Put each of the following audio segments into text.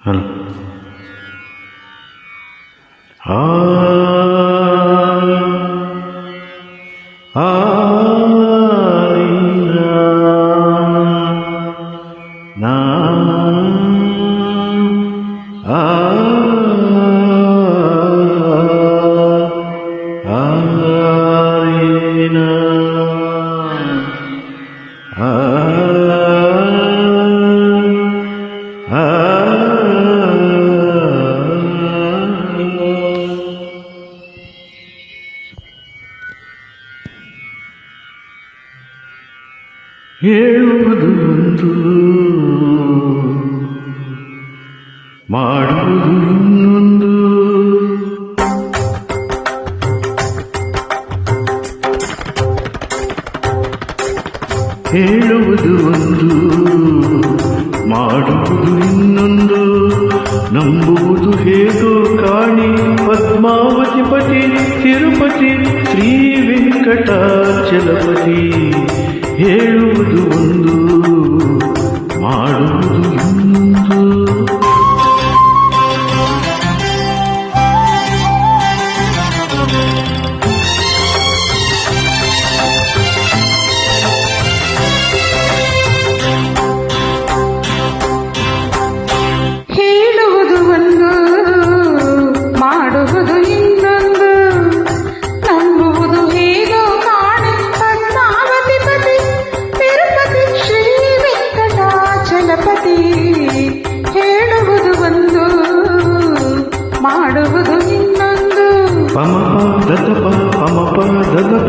هل آه. ಹೇಳುವುದು ಒಂದು ಮಾಡುವುದು ಇನ್ನೊಂದು ಹೇಳುವುದು ಒಂದು ಮಾಡುವುದು ಇನ್ನೊಂದು ನಂಬುವುದು ಹೇಗೋ ಕಾಣಿ ಪದ್ಮಾವತಿ ಪತಿ ತಿರುಪತಿ ಶ್ರೀ ವೆಂಕಟಾಚಲಪತಿ ಹೇಳುವುದು ಒಂದು ಮಾಡುವುದು ಇನ್ನೊಂದು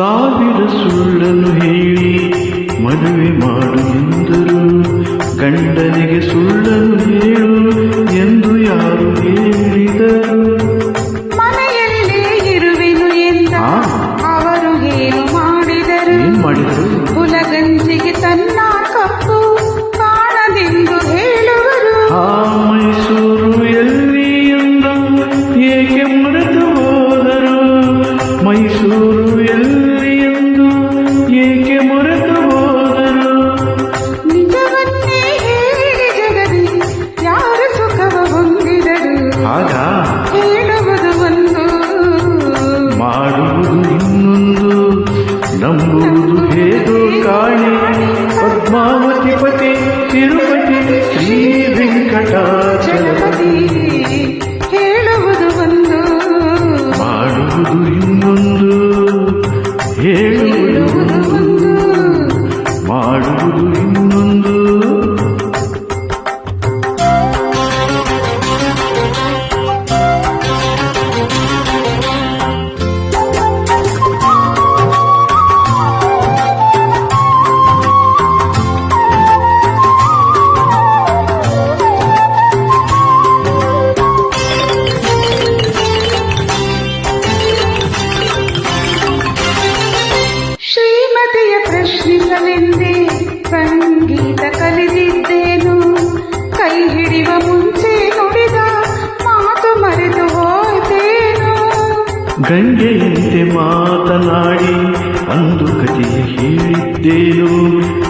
ಸಾವಿರ ಸುಳ್ಳನ್ನು ಹೇಳಿ ಮದುವೆ ಮಾಡು ಎಂದರು. ಗಂಡನಿಗೆ ಸುಳ್ಳನ್ನು ಹೇಳು ಎಂದು ಯಾರು ಹೇಳಿದರು. चा ಪ್ರಶ್ನಿಸಲೆಂದೇ ಸಂಗೀತ ಕಲಿತಿದ್ದೇನು ಕೈ ಹಿಡಿಯುವ ಮುಂಚೆ ನುಡಿದ ಮಾತು ಮರೆತು ಹೋಯ್ತೇನು. ಗಂಗೆಯಂತೆ ಮಾತನಾಡಿ ಅಂದು ಕಥೆಯ ಹೇಳಿದ್ದೇನು.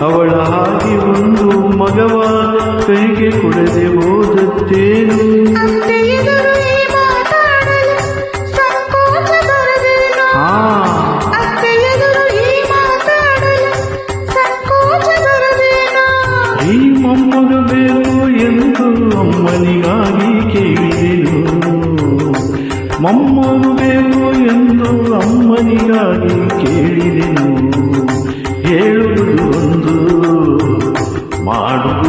ಅವಳ ಹಾಗೆ ಒಂದು ಮಗವ ಕೈಗೆ ಕೊಡದೆ ಹೋದದ್ದೇನು. ಮೊಮ್ಮಗು ಬೇಕು ಎಂದು ಅಮ್ಮನಿಗಾಗಿ ಕೇಳಿದೆನು. ಹೇಳುವುದು ಒಂದು. ಮಾಡುವುದು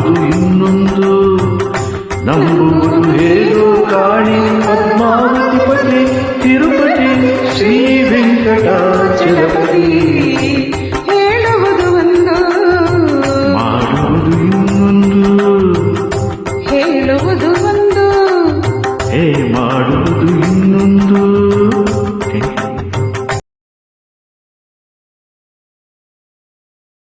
ಹೇ ಮಾಡುವುದು ಇನ್ನೊಂದು